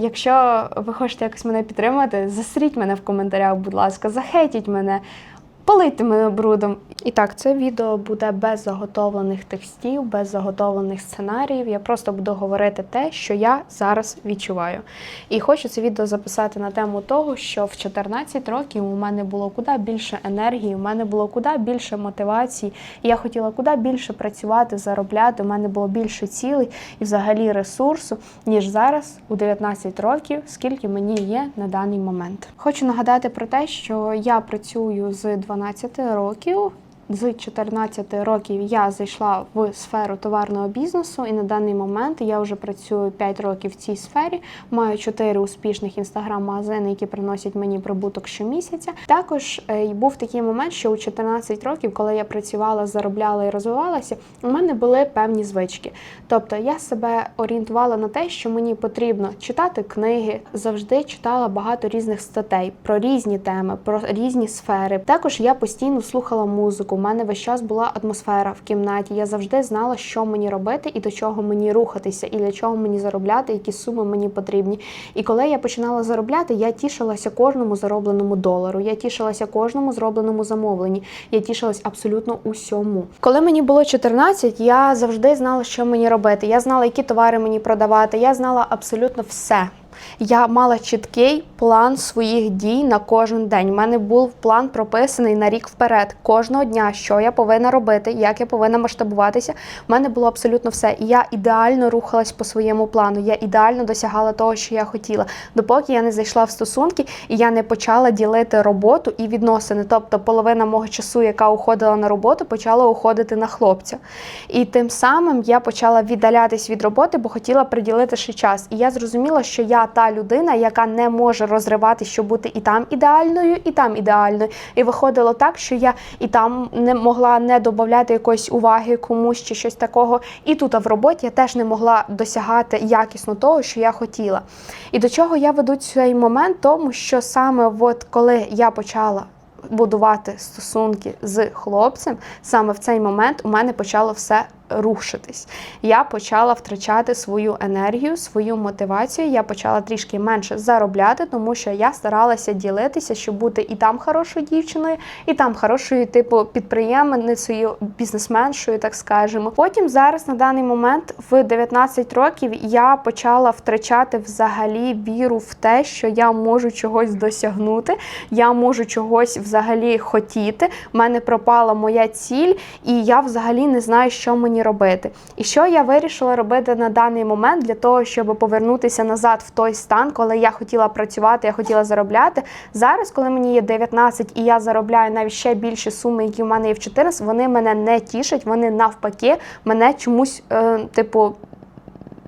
якщо ви хочете якось мене підтримати, засріть мене в коментарях, будь ласка, захейтіть мене, полийте мене брудом. І так, це відео буде без заготовлених текстів, без заготовлених сценаріїв. Я просто буду говорити те, що я зараз відчуваю. І хочу це відео записати на тему того, що в 14 років у мене було куди більше енергії, у мене було куди більше мотивації. І я хотіла куди більше працювати, заробляти. У мене було більше цілей і взагалі ресурсу, ніж зараз у 19 років, скільки мені є на даний момент. Хочу нагадати про те, що я працюю з 12 років. З 14 років я зайшла в сферу товарного бізнесу, і на даний момент я вже працюю 5 років в цій сфері. Маю 4 успішних інстаграм-магазини, які приносять мені прибуток щомісяця. Також е, був такий момент, що у 14 років, коли я працювала, заробляла і розвивалася, у мене були певні звички. Тобто я себе орієнтувала на те, що мені потрібно читати книги, завжди читала багато різних статей про різні теми, про різні сфери. Також я постійно слухала музику. Мене весь час була атмосфера в кімнаті. Я завжди знала, що мені робити і до чого мені рухатися, і для чого мені заробляти, які суми мені потрібні. І коли я починала заробляти, я тішилася кожному заробленому долару. Я тішилася кожному зробленому замовленні. Я тішилась абсолютно усьому. Коли мені було 14, я завжди знала, що мені робити. Я знала, які товари мені продавати. Я знала абсолютно все. Я мала чіткий план своїх дій на кожен день. У мене був план прописаний на рік вперед. Кожного дня, що я повинна робити, як я повинна масштабуватися. У мене було абсолютно все. І я ідеально рухалась по своєму плану. Я ідеально досягала того, що я хотіла, допоки я не зайшла в стосунки і я не почала ділити роботу і відносини. Тобто, половина мого часу, яка уходила на роботу, почала уходити на хлопця. І тим самим я почала віддалятись від роботи, бо хотіла приділити ще час. І я зрозуміла, що я та людина, яка не може розривати, щоб бути і там ідеальною, і там ідеальною. І виходило так, що я і там не могла не додати якоїсь уваги комусь чи щось такого. І тут в роботі я теж не могла досягати якісно того, що я хотіла. І до чого я веду цей момент, тому що саме от коли я почала. Будувати стосунки з хлопцем саме в цей момент у мене почало все рушитись. Я почала втрачати свою енергію, свою мотивацію. Я почала трішки менше заробляти, тому що я старалася ділитися, щоб бути і там хорошою дівчиною, і там хорошою, типу, підприємницею, бізнесменшою, так скажемо. Потім зараз на даний момент, в 19 років, я почала втрачати взагалі віру в те, що я можу чогось досягнути, я можу чогось взагалі хотіти. У мене пропала моя ціль, і я взагалі не знаю, що мені робити. І що я вирішила робити на даний момент для того, щоб повернутися назад в той стан, коли я хотіла працювати, я хотіла заробляти. Зараз, коли мені є 19 і я заробляю навіть ще більші суми, які в мене є в 14, вони мене не тішать, вони навпаки мене чомусь, е, типу.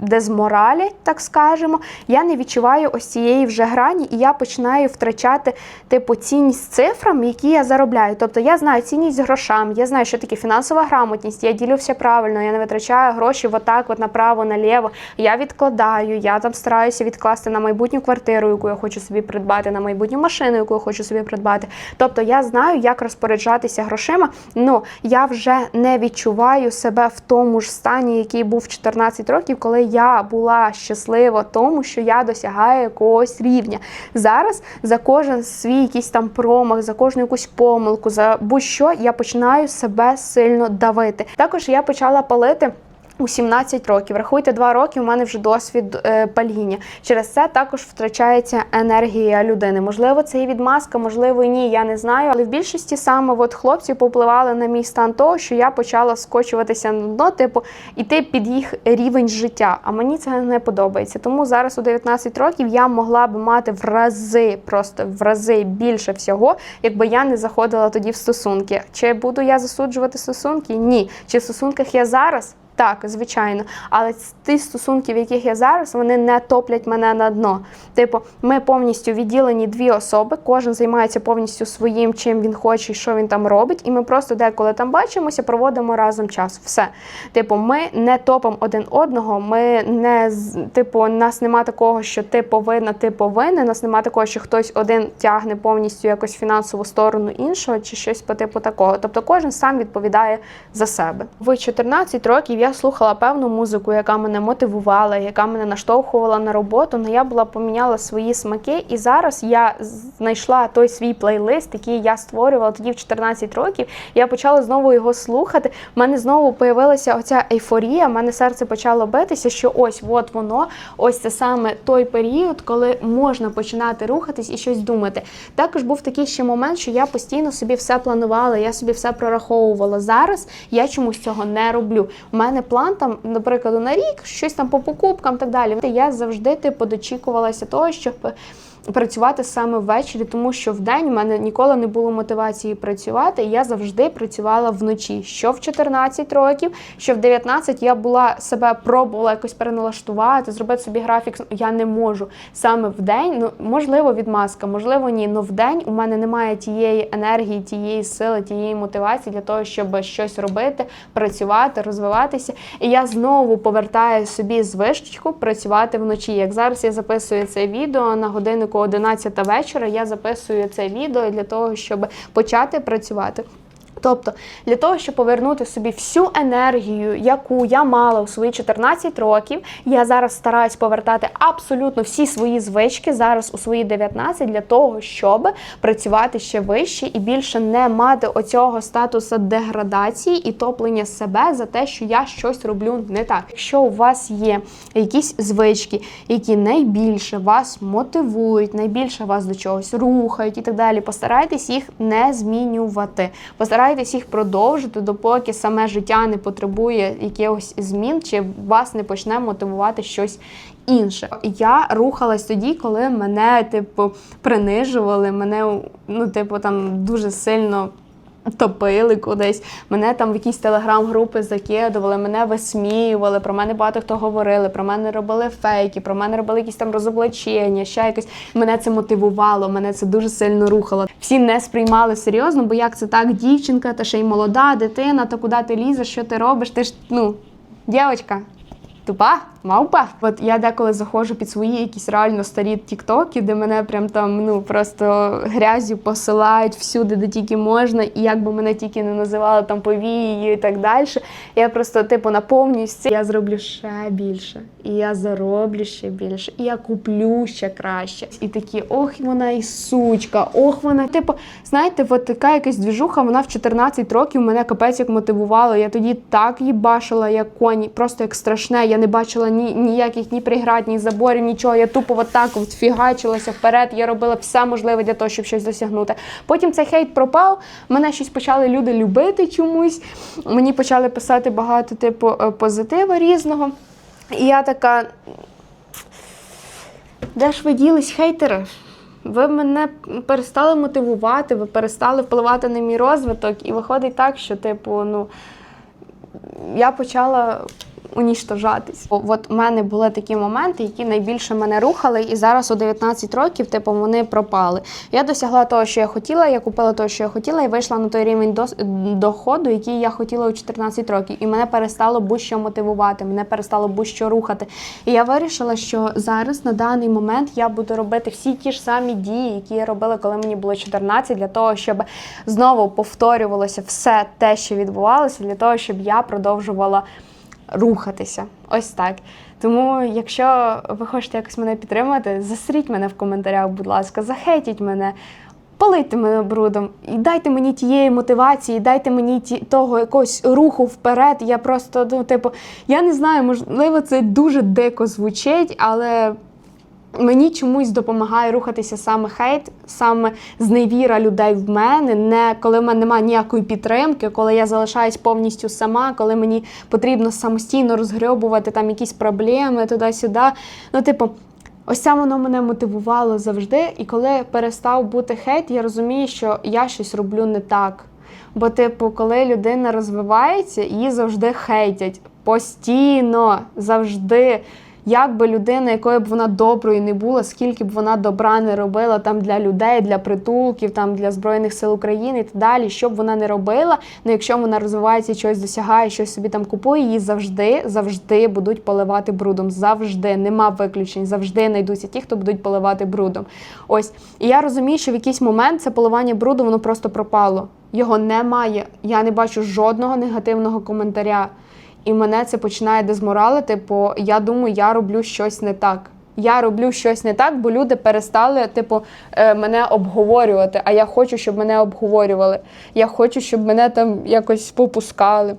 Дезморалять, так скажемо, я не відчуваю ось цієї вже грані, і я починаю втрачати типу цінність цифрам, які я заробляю. Тобто я знаю цінність грошам, я знаю, що таке фінансова грамотність, я ділю все правильно, я не витрачаю гроші отак, от направо, наліво. Я відкладаю, я там стараюся відкласти на майбутню квартиру, яку я хочу собі придбати, на майбутню машину, яку я хочу собі придбати. Тобто я знаю, як розпоряджатися грошима, але я вже не відчуваю себе в тому ж стані, який був в 14 років, коли я була щаслива тому, що я досягаю якогось рівня. Зараз за кожен свій якийсь там промах, за кожну якусь помилку, за будь-що я починаю себе сильно давити. Також я почала палити. У 17 років, рахуйте, 2 роки у мене вже досвід е, паління. Через це також втрачається енергія людини. Можливо, це і відмазка, можливо, і ні, я не знаю. Але в більшості саме от хлопці попливали на мій стан того, що я почала скочуватися на дно, типу, іти під їх рівень життя. А мені це не подобається. Тому зараз у 19 років я могла би мати в рази, просто в рази більше всього, якби я не заходила тоді в стосунки. Чи буду я засуджувати стосунки? Ні. Чи в стосунках я зараз? Так, звичайно, але ті стосунки, в яких я зараз, вони не топлять мене на дно. Типу, ми повністю відділені дві особи, кожен займається повністю своїм, чим він хоче і що він там робить. І ми просто деколи там бачимося, проводимо разом час. Все. Типу, ми не топимо один одного. Ми не типу, нас нема такого, що ти повинна, ти повинен. Нас нема такого, що хтось один тягне повністю якось фінансову сторону іншого, чи щось по типу такого. Тобто, кожен сам відповідає за себе. В 14 років я я слухала певну музику, яка мене мотивувала, яка мене наштовхувала на роботу. але я була поміняла свої смаки, і зараз я знайшла той свій плейлист, який я створювала тоді в 14 років. Я почала знову його слухати. У мене знову появилася оця ейфорія. в мене серце почало битися, що ось от воно, ось це саме той період, коли можна починати рухатись і щось думати. Також був такий ще момент, що я постійно собі все планувала, я собі все прораховувала. Зараз я чомусь цього не роблю. У мене план там, наприклад, на рік, щось там по покупкам, так далі. Я завжди типу дочікувалася того, щоб. Працювати саме ввечері, тому що в день в мене ніколи не було мотивації працювати. Я завжди працювала вночі. Що в 14 років, що в 19 я була себе пробувала якось переналаштувати, зробити собі графік. Я не можу саме в день. Ну можливо, відмазка, можливо, ні. але в день у мене немає тієї енергії, тієї сили, тієї мотивації для того, щоб щось робити, працювати, розвиватися. І я знову повертаю собі звичку працювати вночі. Як зараз я записую це відео на годиннику 11 вечора я записую це відео для того, щоб почати працювати. Тобто для того, щоб повернути собі всю енергію, яку я мала у свої 14 років, я зараз стараюсь повертати абсолютно всі свої звички зараз у свої 19 для того, щоб працювати ще вище і більше не мати оцього статусу деградації і топлення себе за те, що я щось роблю не так. Якщо у вас є якісь звички, які найбільше вас мотивують, найбільше вас до чогось рухають і так далі, постарайтесь їх не змінювати. Постарайтесь старайтесь їх продовжити, допоки саме життя не потребує якихось змін, чи вас не почне мотивувати щось інше. Я рухалась тоді, коли мене, типу, принижували, мене ну, типу, там дуже сильно. Топили кудись, мене там в якісь телеграм-групи закидували, мене висміювали, про мене багато хто говорили, про мене робили фейки, про мене робили якісь там розоблачення, ще якось. Мене це мотивувало, мене це дуже сильно рухало. Всі не сприймали серйозно, бо як це так, дівчинка, та ще й молода дитина, то куди ти лізеш, що ти робиш? Ти ж ну, дівчинка, тупа. Мавпа. От я деколи заходжу під свої якісь реально старі тіктоки, де мене прям там ну просто грязю посилають всюди, де тільки можна, і як би мене тільки не називали там повією і так далі. Я просто типу наповнююсь цим. Я зроблю ще більше, і я зароблю ще більше, і я куплю ще краще. І такі, ох, вона і сучка, ох, вона. Типу, знаєте, от така якась двіжуха, вона в 14 років мене капець як мотивувала. Я тоді так їбашила, як коні, просто як страшне. Я не бачила ні ніяких ні преград, ні заборів, нічого. Я тупо от так фігачилася вперед. Я робила все можливе для того, щоб щось досягнути. Потім цей хейт пропав. Мене щось почали люди любити чомусь. Мені почали писати багато типу е, позитиву різного. І я така. Де ж ви ділись, хейтери? Ви мене перестали мотивувати, ви перестали впливати на мій розвиток, і виходить так, що, типу, ну я почала уніштожатись. От у мене були такі моменти, які найбільше мене рухали, і зараз у 19 років, типу, вони пропали. Я досягла того, що я хотіла, я купила того, що я хотіла, і вийшла на той рівень доходу, який я хотіла у 14 років. І мене перестало будь-що мотивувати, мене перестало будь-що рухати. І я вирішила, що зараз на даний момент я буду робити всі ті ж самі дії, які я робила, коли мені було 14, для того, щоб знову повторювалося все те, що відбувалося, для того, щоб я продовжувала рухатися. Ось так. Тому, якщо ви хочете якось мене підтримати, засріть мене в коментарях, будь ласка, захейтіть мене. Полийте мене брудом і дайте мені тієї мотивації, дайте мені ті, того якогось руху вперед. Я просто, ну, типу, я не знаю, можливо, це дуже дико звучить, але Мені чомусь допомагає рухатися саме хейт, саме зневіра людей в мене, не коли в мене немає ніякої підтримки, коли я залишаюсь повністю сама, коли мені потрібно самостійно розгребувати там якісь проблеми туди-сюди. Ну, типу, ось це воно мене мотивувало завжди. І коли перестав бути хейт, я розумію, що я щось роблю не так. Бо, типу, коли людина розвивається, її завжди хейтять постійно, завжди. Як би людина, якою б вона доброю не була, скільки б вона добра не робила там для людей, для притулків, там для Збройних сил України і так далі, що б вона не робила, ну якщо вона розвивається, щось досягає, щось собі там купує, її завжди, завжди будуть поливати брудом. Завжди нема виключень, завжди знайдуться ті, хто будуть поливати брудом. Ось і я розумію, що в якийсь момент це поливання бруду, воно просто пропало. Його немає. Я не бачу жодного негативного коментаря. І мене це починає дезморалити, бо я думаю, я роблю щось не так. Я роблю щось не так, бо люди перестали, типу, е, мене обговорювати. А я хочу, щоб мене обговорювали. Я хочу, щоб мене там якось попускали.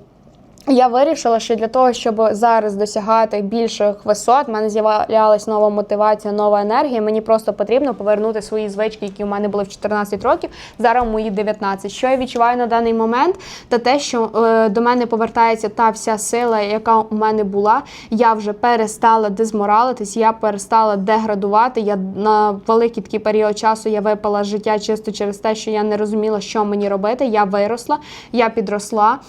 Я вирішила, що для того, щоб зараз досягати більших висот, в мене з'являлась нова мотивація, нова енергія. Мені просто потрібно повернути свої звички, які у мене були в 14 років, зараз мої 19. Що я відчуваю на даний момент, та те, що е, до мене повертається та вся сила, яка у мене була. Я вже перестала дезморалитись, я перестала деградувати. Я на великий такий період часу я випала життя чисто через те, що я не розуміла, що мені робити. Я виросла, я підросла.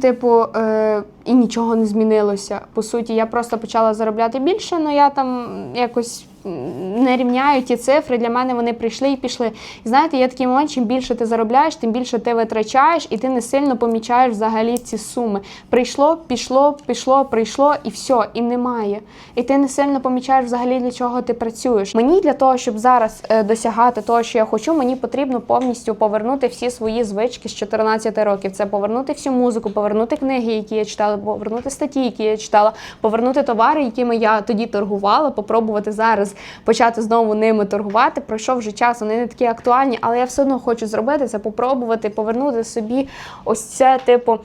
Типу, е, і нічого не змінилося. По суті, я просто почала заробляти більше, але я там якось не рівняю ті цифри. Для мене вони прийшли і пішли. І знаєте, є такий момент, чим більше ти заробляєш, тим більше ти витрачаєш, і ти не сильно помічаєш взагалі ці суми. Прийшло, пішло, пішло, прийшло, і все, і немає. І ти не сильно помічаєш взагалі для чого ти працюєш. Мені для того, щоб зараз е, досягати того, що я хочу, мені потрібно повністю повернути всі свої звички з 14 років. Це повернути всю музику, повернути книги, які я читала, повернути статті, які я читала, повернути товари, якими я тоді торгувала, попробувати зараз почати знову ними торгувати. Пройшов вже час, вони не такі актуальні, але я все одно хочу зробити це, попробувати, повернути собі ось це, типу.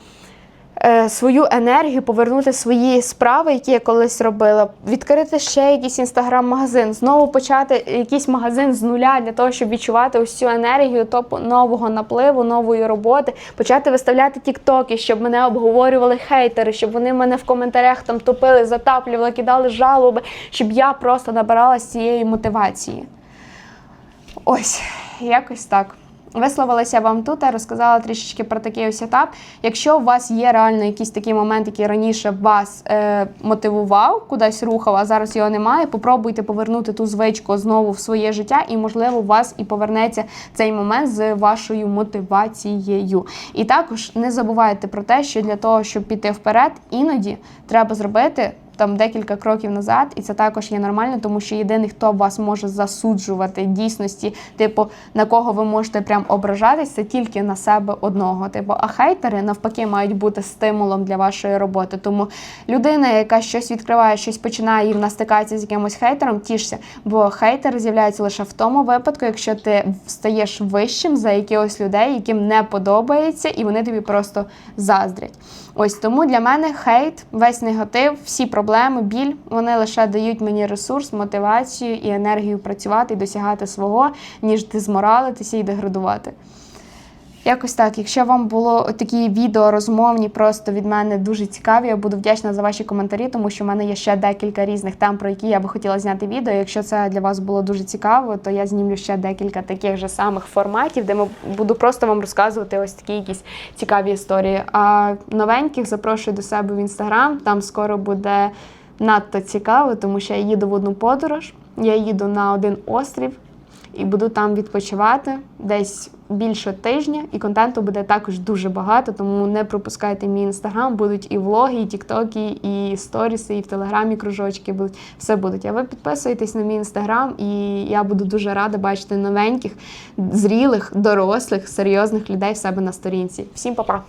Е, Свою енергію повернути свої справи, які я колись робила, відкрити ще якийсь інстаграм-магазин, знову почати якийсь магазин з нуля для того, щоб відчувати цю енергію топу нового напливу, нової роботи, почати виставляти тіктоки, щоб мене обговорювали хейтери, щоб вони мене в коментарях там топили, затаплювали, кидали жалоби, щоб я просто набиралась цієї мотивації. Ось, якось так. Висловилася вам тут, а розказала трішечки про такий ось етап. Якщо у вас є реально якийсь такий момент, який раніше вас е, мотивував, кудись рухав, а зараз його немає, попробуйте повернути ту звичку знову в своє життя, і, можливо, у вас і повернеться цей момент з вашою мотивацією. І також не забувайте про те, що для того, щоб піти вперед, іноді треба зробити там декілька кроків назад, і це також є нормально, тому що єдиний, хто вас може засуджувати дійсності, типу на кого ви можете прям ображатись, це тільки на себе одного. Типу, а хейтери навпаки мають бути стимулом для вашої роботи. Тому людина, яка щось відкриває, щось починає і вона стикається з якимось хейтером, тішся, бо хейтери з'являються лише в тому випадку, якщо ти стаєш вищим за якихось людей, яким не подобається, і вони тобі просто заздрять. Ось тому для мене хейт, весь негатив, всі проблеми, біль, вони лише дають мені ресурс, мотивацію і енергію працювати і досягати свого, ніж дезморалитися і деградувати. Якось так. Якщо вам було такі відео розмовні, просто від мене дуже цікаві, я буду вдячна за ваші коментарі, тому що в мене є ще декілька різних тем, про які я би хотіла зняти відео. Якщо це для вас було дуже цікаво, то я знімлю ще декілька таких же самих форматів, де ми буду просто вам розказувати ось такі якісь цікаві історії. А новеньких запрошую до себе в інстаграм. Там скоро буде надто цікаво, тому що я їду в одну подорож. Я їду на один острів і буду там відпочивати десь більше тижня, і контенту буде також дуже багато, тому не пропускайте мій інстаграм. Будуть і влоги, і тіктоки, і сторіси, і в телеграмі кружочки будуть. Все будуть. А ви підписуєтесь на мій інстаграм, і я буду дуже рада бачити новеньких, зрілих, дорослих, серйозних людей в себе на сторінці. Всім па-па!